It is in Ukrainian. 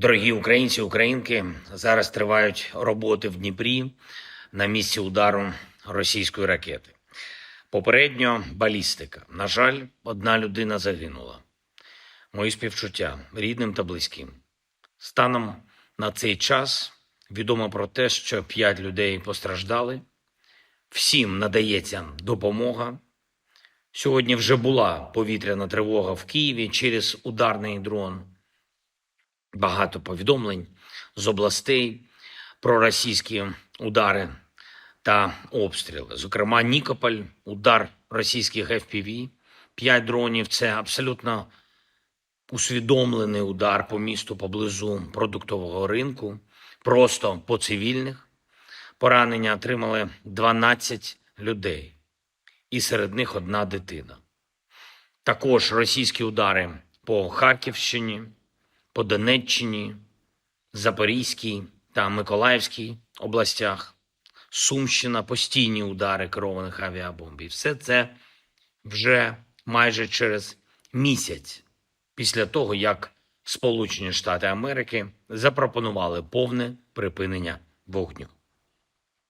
Дорогі українці, українки, зараз тривають роботи в Дніпрі на місці удару російської ракети. Попередньо балістика. На жаль, одна людина загинула. Мої співчуття рідним та близьким. Станом на цей час відомо про те, що п'ять людей постраждали. Всім надається допомога. Сьогодні вже була повітряна тривога в Києві через ударний дрон. Багато повідомлень з областей про російські удари та обстріли. Зокрема, Нікополь, удар російських FPV, п'ять дронів це абсолютно усвідомлений удар по місту поблизу продуктового ринку, просто по цивільних. Поранення отримали 12 людей, і серед них одна дитина. Також російські удари по Харківщині, по Донеччині, Запорізькій та Миколаївській областях, Сумщина, постійні удари керованих авіабомб. І все це вже майже через місяць після того, як Сполучені Штати Америки запропонували повне припинення вогню.